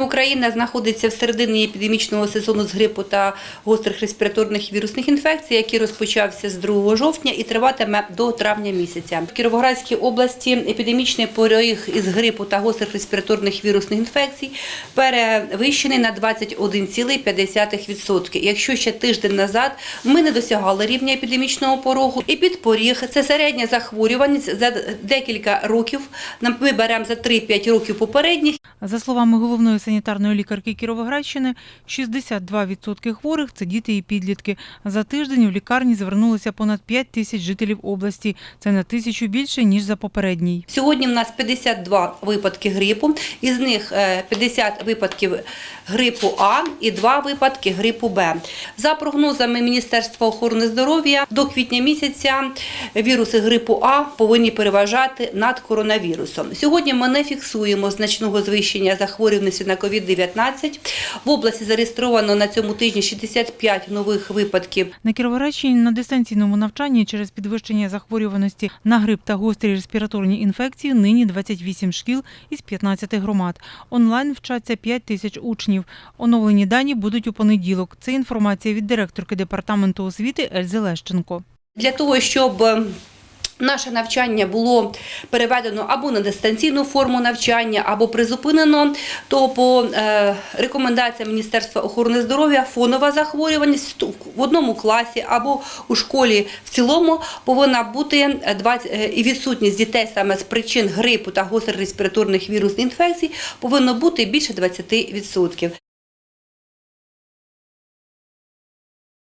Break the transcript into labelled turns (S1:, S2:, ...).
S1: Україна знаходиться в середині епідемічного сезону з грипу та гострих респіраторних вірусних інфекцій, який розпочався з 2 жовтня і триватиме до травня місяця. В Кіровоградській області епідемічний поріг із грипу та гострих респіраторних вірусних інфекцій перевищений на 21,5%. Якщо ще тиждень назад ми не досягали рівня епідемічного порогу, і підпоріг це середня захворюваність за декілька років. Ми беремо за 3-5 років попередніх.
S2: За словами головної санітарної лікарки Кіровоградщини, 62% хворих це діти і підлітки. За тиждень в лікарні звернулося понад 5 тисяч жителів області. Це на тисячу більше ніж за попередній.
S1: Сьогодні в нас 52 випадки грипу, із них е, 50 випадків грипу А і 2 випадки грипу Б. За прогнозами Міністерства охорони здоров'я, до квітня місяця віруси грипу А повинні переважати над коронавірусом. Сьогодні ми не фіксуємо значного звищення захворюваності на COVID-19. В області зареєстровано на цьому тижні 65 нових випадків
S2: На Кіровоградщині на дистанційному навчанні через підвищення захворюваності на грип та гострі респіраторні інфекції нині 28 шкіл із 15 громад. Онлайн вчаться 5 тисяч учнів. Оновлені дані будуть у понеділок. Це інформація від директорки департаменту освіти Ельзи Лещенко.
S1: Для того, щоб е, наше навчання було переведено або на дистанційну форму навчання, або призупинено, то по е, рекомендаціям Міністерства охорони здоров'я фонова захворюваність в одному класі або у школі в цілому повинна бути 20, е, і відсутність дітей саме з причин грипу та гострих респіраторних вірусних інфекцій повинно бути більше 20%.